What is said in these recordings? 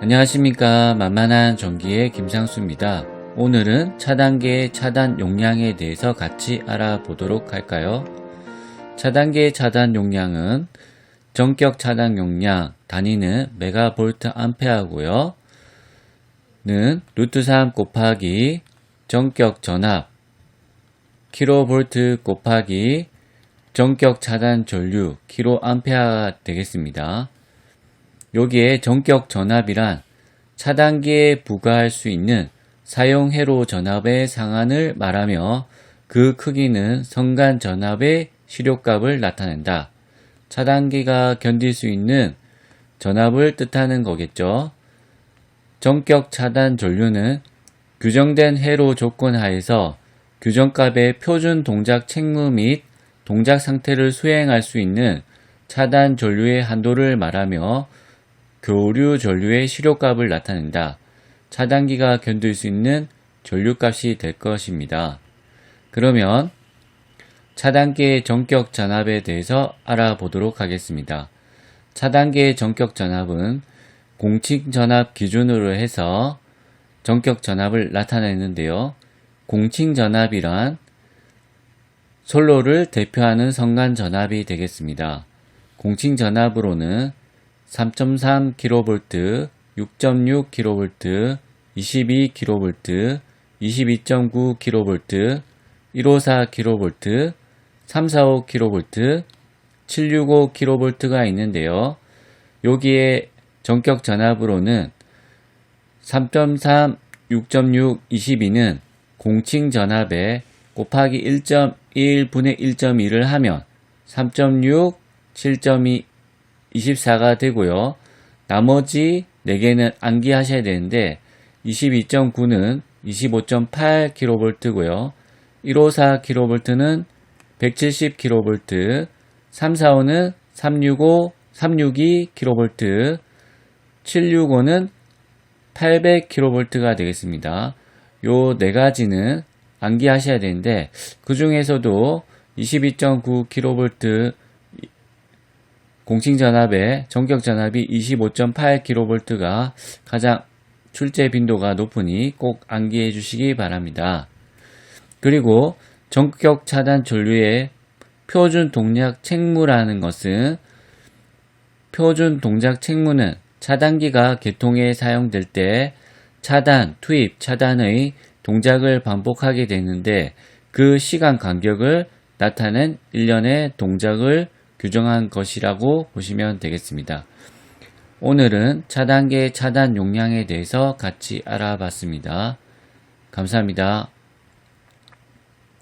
안녕하십니까 만만한 전기의 김상수입니다. 오늘은 차단계의 차단 용량에 대해서 같이 알아보도록 할까요? 차단계의 차단 용량은 전격 차단 용량 단위는 메가볼트 암페어고요. 는 루트 3 곱하기 전격 전압 킬로볼트 곱하기 전격 차단 전류 킬로암페어가 되겠습니다. 여기에 전격 전압이란 차단기에 부과할 수 있는 사용 회로 전압의 상한을 말하며 그 크기는 성간 전압의 시료값을 나타낸다. 차단기가 견딜 수 있는 전압을 뜻하는 거겠죠. 전격 차단 전류는 규정된 회로 조건 하에서 규정값의 표준 동작 책무 및 동작 상태를 수행할 수 있는 차단 전류의 한도를 말하며 교류 전류의 시료값을 나타낸다. 차단기가 견딜 수 있는 전류값이 될 것입니다. 그러면 차단기의 전격 전압에 대해서 알아보도록 하겠습니다. 차단기의 전격 전압은 공칭 전압 기준으로 해서 전격 전압을 나타내는데요. 공칭 전압이란 솔로를 대표하는 성간 전압이 되겠습니다. 공칭 전압으로는 3.3kV, 6.6kV, 22kV, 22.9kV, 154kV, 345kV, 765kV가 있는데요. 여기에 전격 전압으로는 3.3, 6.6, 22는 공칭 전압에 곱하기 1.1분의 1.2를 하면 3.6, 7.2, 24가 되고요. 나머지 4개는 암기하셔야 되는데 22.9는 25.8kV고요. 154kV는 170kV, 345는 365, 362kV, 765는 800kV가 되겠습니다. 요 네 가지는 암기하셔야 되는데 그 중에서도 22.9kV 공칭 전압의 전격 전압이 25.8kV가 가장 출제 빈도가 높으니 꼭 암기해 주시기 바랍니다. 그리고 전격 차단 전류의 표준 동작 책무라는 것은 표준 동작 책무는 차단기가 개통에 사용될 때 차단, 투입, 차단의 동작을 반복하게 되는데 그 시간 간격을 나타낸 일련의 동작을 규정한 것이라고 보시면 되겠습니다. 오늘은 차단계 차단 용량에 대해서 같이 알아봤습니다. 감사합니다.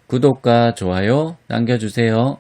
구독과 좋아요 남겨주세요.